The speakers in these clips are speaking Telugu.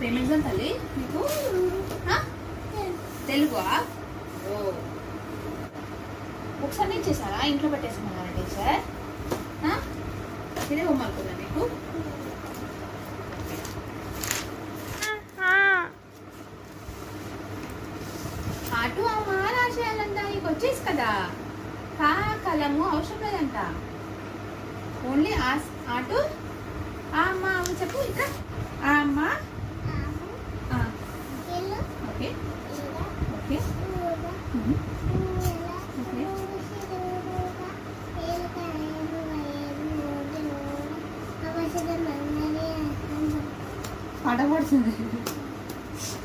రేపు ఏం ఎగ్జామ్ తల్లి నీకు? తెలుగా ఓ. బుక్స్ అన్నీ ఇచ్చేసారా ఇంట్లో పెట్టేసుకున్నారా టీచర్? ఇదే హోంవర్క్ మీకు అటు అమ్మ రాసేయాలంట నీకు వచ్చేసి కదా. కా కలము అవసరం లేదంట. ఓన్లీ ఆస్ అటు అమ్మ చెప్పు ఆ అమ్మ. ఓకే. ఓకే. పాట పాడుతుంది.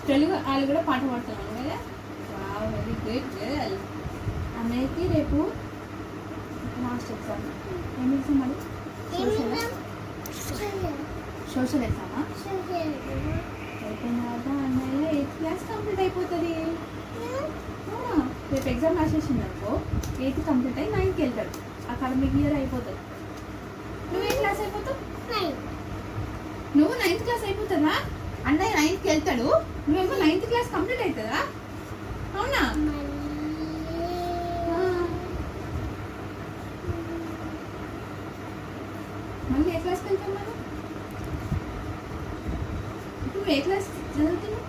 తెలుగు వాళ్ళు కూడా పాట పాడుతున్నారు కదా? వెరీ గుడ్ గర్ల్ అన్నయ్యకి రేపు లాస్ట్ ఎగ్జామ్. ఏం ఎగ్జామ్ అది? సోషల్ సోషల్ ఎగ్జామా? అన్నయ్య ఎయిత్ క్లాస్ కంప్లీట్ అయిపోతుంది. రేపు ఎగ్జామ్ రాసేసింది అనుకో ఎయిత్ కంప్లీట్ అయ్యి నైన్త్కి వెళ్తాడు. అకాడమిక్ ఇయర్ అయిపోతుంది. నువ్వు ఏ క్లాస్ అయిపోతావు? నువ్వు నైన్త్ క్లాస్ అయిపోతుందా? అన్నయ్య నైన్త్కి వెళ్తాడు. నువ్వేమో నైన్త్ క్లాస్ కంప్లీట్ అవుతుందా? అవునా ఆ. మళ్ళీ ఏ క్లాస్కి వెళ్తావు మరి ఇప్పుడు ఏ క్లాస్ చదువుతున్నావు?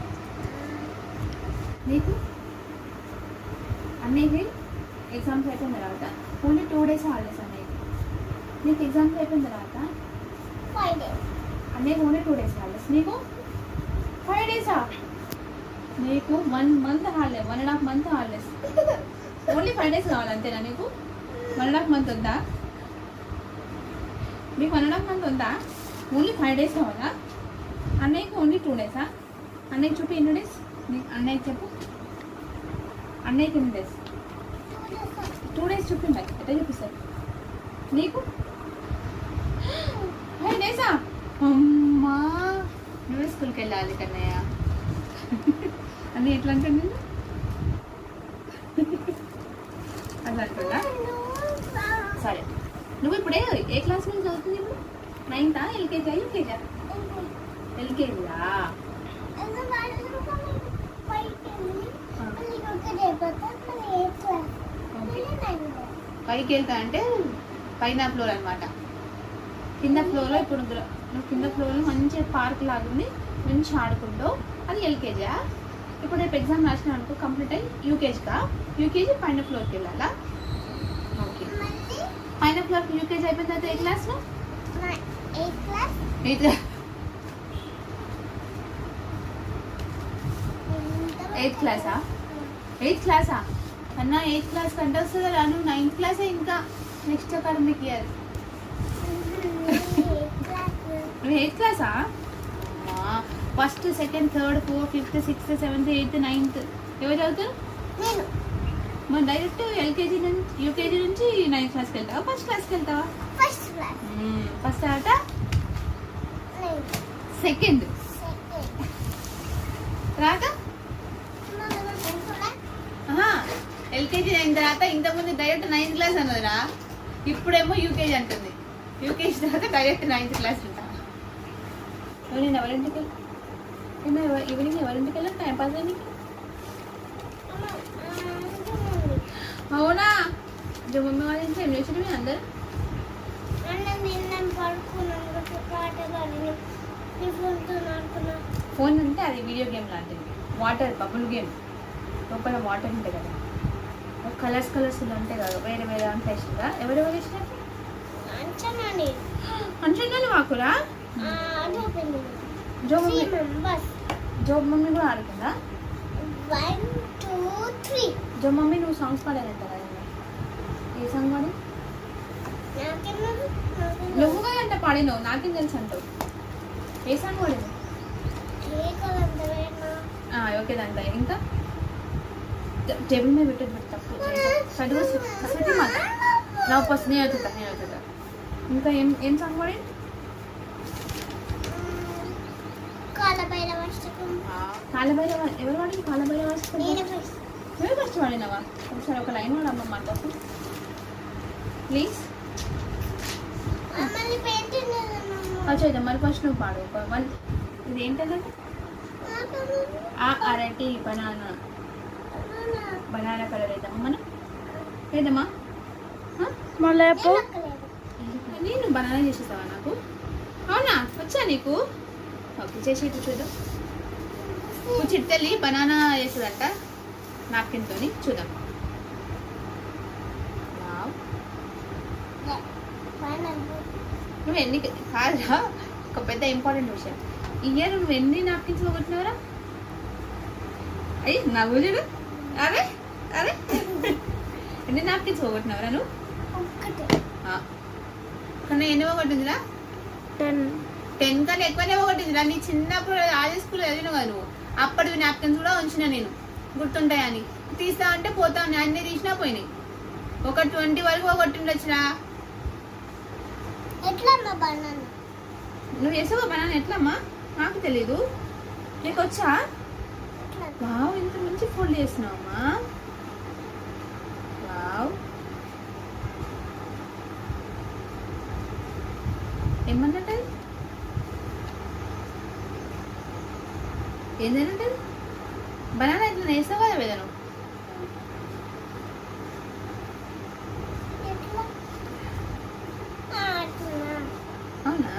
నీకు? అన్నయ్యకి ఎగ్జామ్స్ అయిపోయిన తర్వాత? ఓన్లీ టూ డేస్ హాలిడేస్ అన్నయ్యకి నీకు ఎగ్జామ్స్ అయిపోయిన తర్వాత? అన్నయ్యకి ఓన్లీ టూ డేస్ హాలిడేస్ నీకు? ఫైవ్ డేసా నీకు one month holiday one and half month holidays only five days కావాలి అంతేనా నీకు? వన్ అండ్ హాఫ్ మంత్ ఉందా నీకు వన్ అండ్ హాఫ్ మంత్ ఉందా ఓన్లీ ఫైవ్ డేస్ కావాలా? అన్నయ్యకి ఓన్లీ టూ డేసా అన్నయ్య చుట్టూ ఎన్ని డేస్ అన్నయ్య చెప్పు. అన్నయ్యకి ఎన్ని డేస్ టూ డేస్ చూపి ఎట్లా చూపిస్తారు నీకు? ఫైవ్ డేసా అమ్మా. నువ్వే స్కూల్కి వెళ్ళాలి కన్నయ్య. అన్నీ ఎట్లా అంటే నేను అట్లా అంటుందా సరే. నువ్వు ఇప్పుడే ఏ క్లాస్ నుంచి చదువుతుంది ఇప్పుడు? నైన్తా ఎల్కేజా యూకేజా పైకి వెళ్తా అంటే పైన ఫ్లోర్ అన్నమాట. కింద ఫ్లోర్లో ఇప్పుడు నువ్వు కింద ఫ్లోర్లో మంచి పార్క్ లాగుంది మంచి ఆడుకుంటూ అది ఎల్కేజా ఇప్పుడు రేపు ఎగ్జామ్ రాసిన అనుకో కంప్లీట్ అయ్యి యూకేజీకా యూకేజీ పైన ఫ్లోర్కి వెళ్ళాలా? ఓకే. పైన ఫ్లోర్ యూకేజీ అయిపోయిన తర్వాత ఏ క్లాస్లో ఎయిత్ ఎయిత్ క్లాసా? ఎయిత్ క్లాసా? అన్న ఎయిత్ క్లాస్ కంటే వస్తుంది రా నువ్వు నైన్త్ క్లాసే ఇంకా నెక్స్ట్ అకాడమిక్ ఇయర్. నువ్వు ఎయిత్ క్లాసా? First second third fourth fifth sixth seventh eighth ninth. ఎవరు చదువుతారు? మరి డైరెక్ట్ ఎల్కేజీ నుంచి యూకేజీ నుంచి నైన్త్ క్లాస్కి వెళ్తావా? ఫస్ట్ క్లాస్కి వెళ్తావా? ఫస్ట్ తర్వాత సెకండ్. రాక? ఎల్కేజీ అయిన తర్వాత ఇంతకుముందు డైరెక్ట్ నైన్త్ క్లాస్ అన్నదిరా. ఇప్పుడేమో యూకేజీ అంటుంది. యూకేజీ తర్వాత డైరెక్ట్ నైన్త్ క్లాస్ ఉంటా నేను ఎవరింటికి ఈవినింగ్ ఎవరింటికి వెళ్ళాను టైం పాస్ అయ్యి అవునా? ఇక మమ్మీ వాళ్ళ ఇంట్లో ఏం చేసారు మీ అందరు? ఫోన్ అంటే అది వీడియో గేమ్ లాంటిది. Water bubble game. లోపల వాటర్ ఉంటాయి కదా. కలర్స్ కలర్స్ ఉంటాయి కదా. వేరే వేరే అంతా ఇష్టంగా. ఎవరెవరు ఇష్టం? అంచనాలు మాకురా? జో మమ్మీ కూడా ఆడుతుందా జో మమ్మీ నువ్వు సాంగ్స్ పాడాలంట కదా ఏ సాంగ్ పాడి నువ్వు కదా అంట పాడినావు. నాకేం తెలుసు అంటావు. ఏ సాంగ్ పాడినావు ఓకే దాంట్లో ఇంకా? టేబుల్ మీద పెట్టేది పెట్టి తప్పు చదువు సరస్వతి మాత నా ఫస్ట్ నేను అవుతుందా నేను అవుతుందా ఇంకా ఏం ఏం సాంగ్ పాడి కాలభైరవ ఎవరు వాడి కాలభైరవ నువ్వే ఫస్ట్ వాడినావా ఒకసారి ఒక లైన్ వాడమ్మా మా కోసం ప్లీజ్ అచ్చా మరి ఫస్ట్ నువ్వు పాడు ఒక వన్ ఇది ఏంటంటే అరటి బనానా బనానా కలర్ వేద్దామా మనం? వేద్దామా? ఆ? మళ్ళీ నేను బనానా చేసేసావా నాకు? అవునా? వచ్చా నీకు? ఓకే చేసి ఇటు చూద్దాం. చిట్టెల్లి బనానా వేస్తుందంట నాప్కిన్తో చూద్దాం. వావ్. నువ్వు ఎన్ని కాదురా ఒక పెద్ద ఇంపార్టెంట్ విషయం. ఇయర్ నువ్వు ఎన్ని నాప్కిన్స్ పోగొట్టినవరా? అయ్యి నవ్వు చూడు. అరే అరే. ఎన్ని నాప్కిన్స్ పోగొట్టినవరా నువ్వు. కానీ ఎన్ని పోగొట్టిందిరా? టెన్. టెన్ కన్నా ఎక్కువనే పోగొట్టిందిరా. నీ చిన్నప్పుడు ఆది స్కూల్ చదివినావు కదా నువ్వు. అప్పటివి నాప్కిన్స్ కూడా ఉంచిన నేను. గుర్తుంటాయని. తీస్తా అంటే పోతా ఉన్నాయి. అన్ని తీసినా పోయినాయి. ఒక ట్వంటీ వరకు పోగొట్టిండొచ్చురా. నువ్వు వేసావా బనానా? ఎట్లమ్మా? నాకు తెలీదు. నీకు వచ్చా వావ్ ఇంత మంచి ఫోల్డ్ చేసినావమ్మా. వావ్. ఏమన్నట్టు? ఏందనంటే బనానా ఇట్లా వేసావు వేదను అవునా?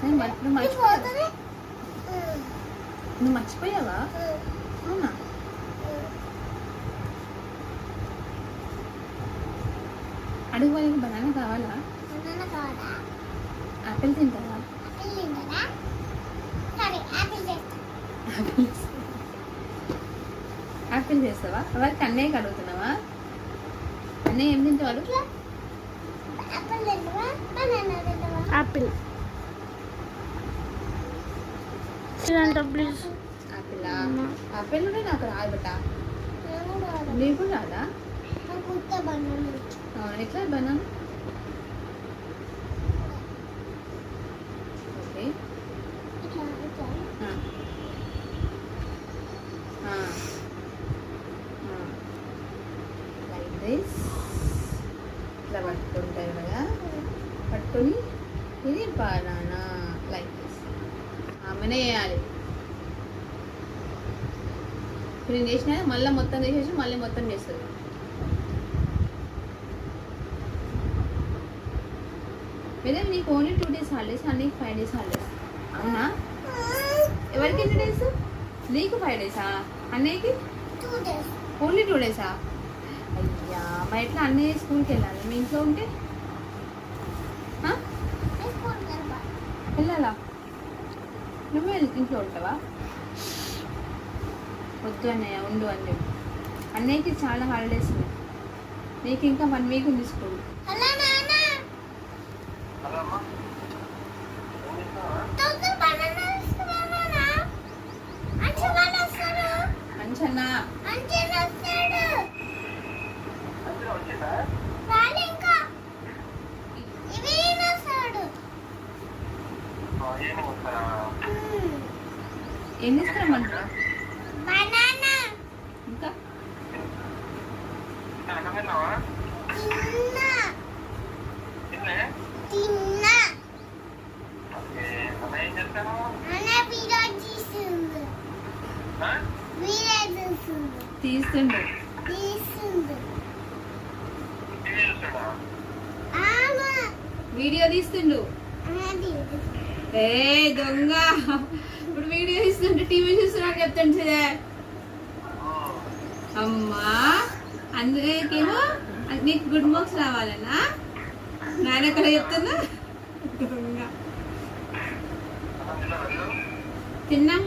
నేను నువ్వు మర్చిపోయావా నువ్వు మర్చిపోయావా అవునా అడుగు వాళ్ళకి బనానా కావాలా? ఆపిల్ తింటావా? ఆపిల్ ఆపిల్ చేస్తావా? ఎవరికి? అన్నయ్యకి అడుగుతున్నావా? అన్నయ్య ఏం తింటావాడు ఆపిల్ ప్లీజ్ ఆపిల్. ఆపిల్? కూడా నాకు రాదు బట్ట నీకు రాదా. ఆ, ఎట్లా బనానా ఓకే ఆ. ఆ. ఆ. Like this. ఇట్లా పట్టుకుంటారు కదా పట్టుకొని ఇది బనానా లైక్ దిస్ ఆమెనే వేయాలి ఇప్పుడు నేను చేసిన మళ్ళీ మొత్తం చేసేసి మళ్ళీ మొత్తం చేస్తుంది లేదా నీకు ఓన్లీ టూ డేస్ హాలిడేస్ అన్నీకి ఫైవ్ డేస్ హాలిడేస్ అవునా? ఎవరికి ఎన్ని డేస్ నీకు ఫైవ్ డేసా అన్నయ్యకి? ఓన్లీ టూ డేసా అయ్యా మరి ఎట్లా అన్నయ్య స్కూల్కి వెళ్ళాలి. మీ ఇంట్లో ఉంటే? వెళ్ళాలా. నువ్వే ఇంట్లో ఉంటావా? వద్దు అన్నయ్య ఉండు అని చెప్పి. అన్నయ్యకి చాలా హాలిడేస్ ఉన్నాయి. నీకు ఇంకా వన్ వీక్ ఉంది స్కూల్ అంచనా. ఏం తీసుకురమ్మంటారా బనానా ఇంకా తిన్నా తిన్నా అన్న వీడియో తీస్తుంది వీడియో తీస్తుంది తీస్తుండు. వీడియో తీస్తుండు. ఏ దొంగ. ఇప్పుడు వీడియో తీస్తుంటే టీవీ చూస్తున్నా చెప్తాను సరే అమ్మా అందుకేమో నీకు గుడ్ మార్క్స్ రావాలనా? నాన్న ఎక్కడ చెప్తున్నా? దొంగ. తిన్నాం.